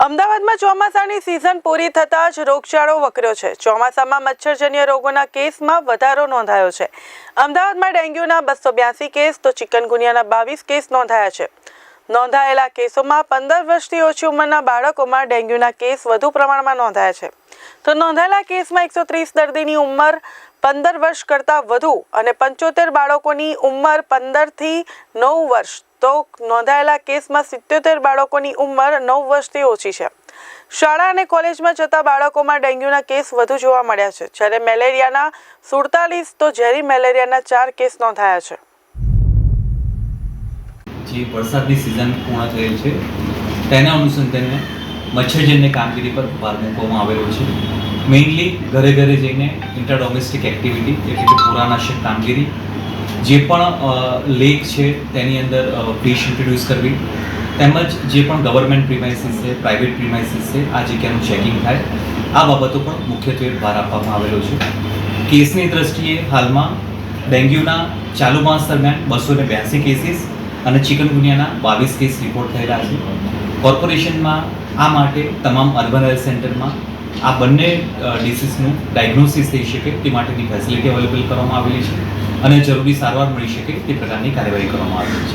અમદાવાદમાં ચોમાસાની સિઝન પૂરી થતાં જ રોગચાળો વકર્યો છે. ચોમાસામાં મચ્છરજન્ય રોગોના કેસમાં વધારો નોંધાયો છે. અમદાવાદમાં ડેન્ગ્યુના બસો બ્યાસી કેસ તો ચિકનગુનિયાના બાવીસ કેસ નોંધાયા છે. નોંધાયેલા કેસોમાં પંદર વર્ષથી ઓછી ઉંમરના બાળકોમાં ડેન્ગ્યુના કેસ વધુ પ્રમાણમાં નોંધાયા છે. તો નોંધાયેલા કેસમાં એકસો ત્રીસ દર્દીની ઉંમર પંદર વર્ષ કરતાં વધુ અને પંચોતેર બાળકોની ઉંમર પંદરથી નવ વર્ષ. તો નોંધાયેલા કેસમાં સિત્યોતેર બાળકોની ઉંમર નવ વર્ષથી ઓછી છે. શાળા અને કોલેજમાં જતા બાળકોમાં ડેન્ગ્યુના કેસ વધુ જોવા મળ્યા છે. જ્યારે મેલેરિયાના સુડતાલીસ તો ઝેરી મેલેરિયાના ચાર કેસ નોંધાયા છે. જે વરસાદની સિઝન પૂર્ણ થયેલ છે. તેના અનુસંધાને મચ્છરજન્ય કામગીરી પર ભાર મૂકવામાં આવેલો છે. મેઇનલી ઘરે ઘરે જઈને ઇન્ટરડોમેસ્ટિક એક્ટિવિટી એટલે કે પુરાનાશક કામગીરી, જે પણ લેક છે તેની અંદર ફિશ ઇન્ટ્રોડ્યુસ કરવી, તેમજ જે પણ ગવર્મેન્ટ પ્રિમાઇસીસ છે પ્રાઇવેટ પ્રિમાઇસીસ છે, આ જગ્યાનું ચેકિંગ થાય, આ બાબતો પણ મુખ્યત્વે ભાર આપવામાં આવેલો છે. કેસની દ્રષ્ટિએ હાલમાં ડેન્ગ્યુના ચાલુ માસ દરમિયાન બસો ને બ્યાસી કેસીસ અને ચિકનગુનિયાના બાવીસ કેસ રિપોર્ટ થયેલા છે. કોર્પોરેશનમાં આ માટે તમામ અર્બન હેલ્થ સેન્ટરમાં આ બંને ડિસીઝનું ડાયગ્નોસિસ થઈ શકે તે માટેની ફેસિલિટી અવેલેબલ કરવામાં આવેલી છે અને જરૂરી સારવાર મળી શકે તે પ્રકારની કાર્યવાહી કરવામાં આવેલી છે.